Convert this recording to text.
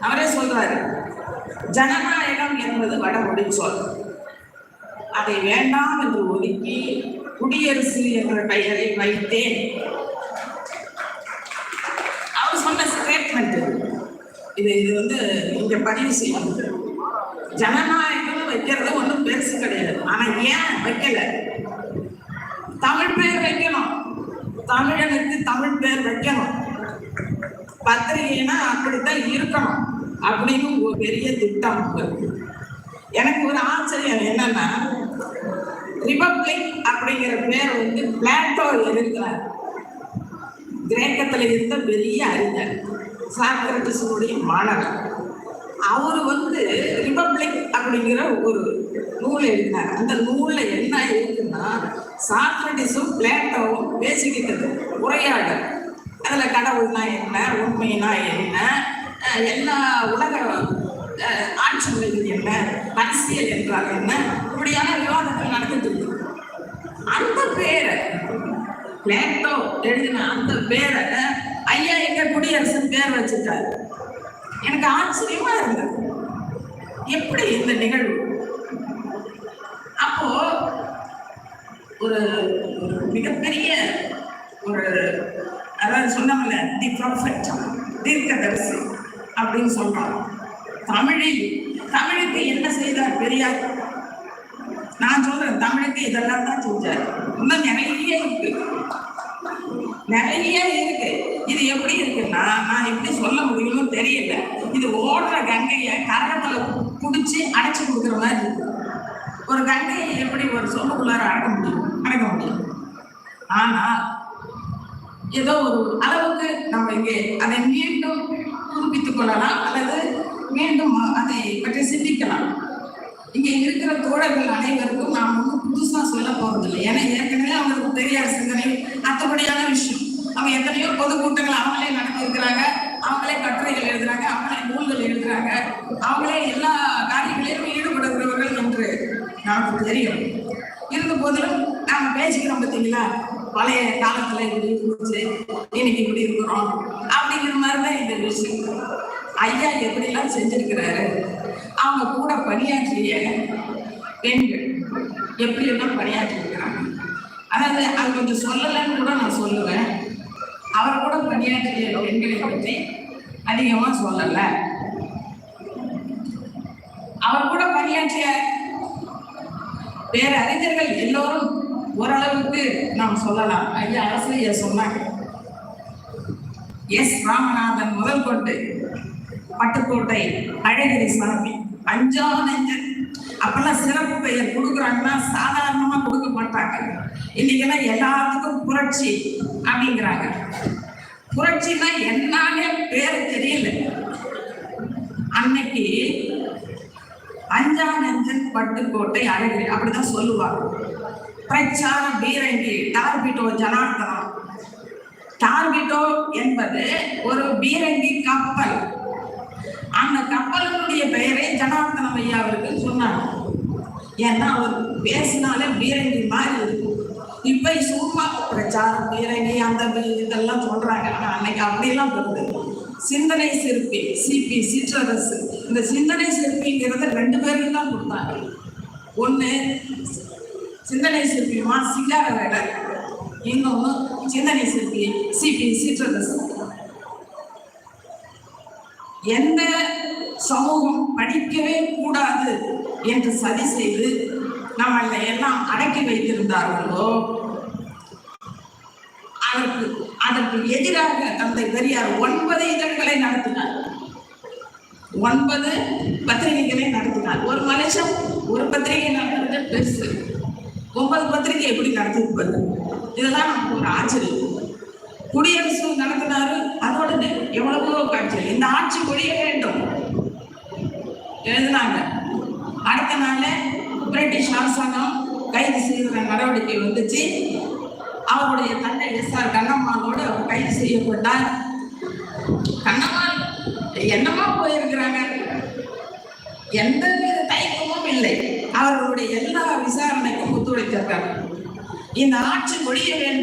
அவரே சொல்றாரு ஜனநாயகம் என்பது வடமொழி சொல். அதை வேண்டாம் என்று ஒதுக்கி குடியரசு என்ற பெயரை வைத்தேன். அவர் சொன்ன ஸ்டேட்மெண்ட் இது இது வந்து இங்க பதிவு செய்யணும் ஜனநாயகம் வைக்கிறது ஒன்றும் பெருசு கிடையாது. ஆனா ஏன் வைக்கல? தமிழ் பேர் வைக்கணும். தமிழனுக்கு தமிழ் பேர் வைக்கணும். பத்திரிகைனா அப்படித்தான் இருக்கணும். அப்படின்னு ஒரு பெரிய திட்டம் எனக்கு ஒரு ஆச்சரியம் என்னன்னா ரிபப்ளிக் அப்படிங்கிற பேர் வந்து பிளாட்டோ இருக்கிறார் கிரேக்கத்தில் இருந்த பெரிய அறிஞர் சாக்ரட்டிஸுடைய மாணவர். அவர் வந்து ரிபப்ளிக் அப்படிங்கிற ஒரு நூல் எழுதினார். அந்த நூலில் என்ன இருக்குன்னா சாக்ரட்டிஸும் பிளாட்டோவும் பேசிக்கிட்டது உரையாடல். அதில் கடவுள்னா என்ன உண்மைனா என்ன எல்லா உலக ஆட்சிகள் என்ன அரசியல் என்றால் என்ன இப்படியான விவாதங்கள் நடந்துட்டு அந்த பேரை பிளேட்டோ எழுதின அந்த பேரை ஐயா எங்க குடியரசன் பேர் வச்சுட்டாரு. எனக்கு ஆச்சரியமா இருந்தது. எப்படி இந்த நிகழ்வு? அப்போ ஒரு மிகப்பெரிய ஒரு அதாவது சொன்னாங்கல்ல தி ப்ராஃபட் தீர்க்கதரிசி. அப்படின்னு சொல்றாங்க. தமிழில் தமிழுக்கு என்ன செய்தார் பெரியார்? நான் சொல்றேன் தமிழுக்கு இதெல்லாம் தான் செஞ்சார். இன்னும் நிறைய இருக்கு. நிறைய இருக்கு. இது எப்படி இருக்குன்னா நான் எப்படி சொல்ல முடியும்னு தெரியல. இது ஓடுற கங்கைய கரகத்துல குடிச்சு அடைச்சு கொடுக்குற மாதிரி இருக்கு. ஒரு கங்கையை எப்படி ஒரு சொல்லுக்குள்ளார அடக்க முடியும்? அடக்க முடியும். ஆனா ஏதோ ஒரு அளவுக்கு நம்ம இங்கே அதை மீண்டும் புதுப்பித்துக் கொள்ளலாம் அல்லது மீண்டும் அதை பற்றி சிந்திக்கலாம். இங்கே இருக்கிற தோழர்கள் அனைவருக்கும் நாம் வந்து புதுசா சொல்ல போவதில்லை ஏன்னா ஏற்கனவே அவங்களுக்கு பெரியார் சிந்தனை அத்தபடியான விஷயம். அவங்க எத்தனையோ பொதுக்கூட்டங்கள் அவங்களே நடத்தியிருக்கிறாங்க. அவங்களே கட்டுரைகள் எழுதுறாங்க அவங்களே நூல்கள் எழுதுறாங்க. அவங்களே எல்லா காரியங்களிலும் ஈடுபடுகிறவர்கள் என்று நமக்கு தெரியும். இருந்த போதிலும் நாங்கள் பேசிக்கிறோம் பார்த்தீங்களா? பழைய காலத்துல இப்படி இருந்துச்சு இன்னைக்கு இப்படி இருக்கிறோம். அப்படிங்கிற மாதிரி தான் இந்த விஷயம். ஐயா எப்படிலாம் செஞ்சிருக்கிறாரு? அவங்க கூட பணியாற்றிய பெண்கள் எப்படியெல்லாம் பணியாற்றிருக்கிறாங்க? அதாவது அது கொஞ்சம் சொல்லலைன்னு கூட நான் சொல்லுவேன். அவர் கூட பணியாற்றிய பெண்களை பற்றி அதிகமாக சொல்லலை. அவர் கூட பணியாற்றிய வேற அறிஞர்கள் எல்லோரும் நாம் சொல்லலாம். ஐயா ஆசிரியர் சொன்னாங்க. எஸ் ராமநாதன் முதல் கொண்டு பட்டுக்கோட்டை அழகிரி சாமி அஞ்சாவது நெஞ்சன். அப்பெல்லாம் சிறப்பு பெயர் கொடுக்குறாங்கன்னா சாதாரணமா கொடுக்க மாட்டாங்க. இன்னைக்கெல்லாம் எல்லாத்துக்கும் புரட்சி அப்படிங்கிறாங்க. புரட்சினா என்னன்னே பேர் தெரியல. அன்னைக்கு அஞ்சா நெஞ்சன் பட்டுக்கோட்டை அழகு அப்படிதான் சொல்லுவாங்க. பிரச்சார பீரங்கி டார்பிட்டோ ஜனார்தனம் டார்பிட்டோ என்பது ஒரு பீரங்கி கப்பல். அந்த கப்பலினுடைய பெயரை ஜனார்தனம் ஐயா அவருக்கு சொன்னாங்க. ஏன்னா அவர் பேசினாலே பீரங்கி மாதிரி இருக்கும். இப்ப சும்மா பிரச்சாரம் பீரங்கி அந்த இதெல்லாம் சொல்றாங்க. ஆனா அன்னைக்கு அப்படியெல்லாம் வருது சிந்தனை சிற்பி சிபி சிற்றரசு இந்த சிந்தனை சிற்பிங்கிறத ரெண்டு பேருக்கு தான் கொடுத்தாங்க. ஒண்ணு சிந்தனை சிற்பியுமா மா சிங்கார வேலை சிந்தனை சிற்பி சிபி சிற்றரசு எந்த சமூகம் படிக்கவே கூடாது என்று சதி செய்து நம்மளை எல்லாம் அடக்கி வைத்திருந்தார்களோ? அதற்கு அதற்கு எதிராக தந்தை பெரியார் ஒன்பது இதழ்களை நடத்தினார். ஒன்பது பத்திரிகைகளை நடத்தினார். ஒரு மனுஷன் ஒரு பத்திரிகை நடத்துறது பெருசு. ஒன்பது பத்திரிகை எப்படி நடத்திருப்பாரு இதெல்லாம் நமக்கு ஒரு ஆச்சரியம். குடியரசு நடத்தினாரு அதோட எவ்வளவோ காட்சி இந்த ஆட்சி ஒழிய வேண்டும். எழுதினாங்க. அடுத்த நாள் பிரிட்டிஷ் அரசாங்கம் கைது செய்கிற நடவடிக்கை வந்துச்சு. அவருடைய தந்தை எஸ் ஆர் கண்ணம்மாவோடு அவர் கைது செய்யப்பட்டார். கண்ணம்மா என்னமா போயிருக்கிறாங்க? எந்த வித தயக்கமும் இல்லை. அவர்களுடைய எல்லா விசாரணைக்கும் ஒத்துழைத்திருக்காங்க இந்த ஆட்சி முடிய வேண்டும்.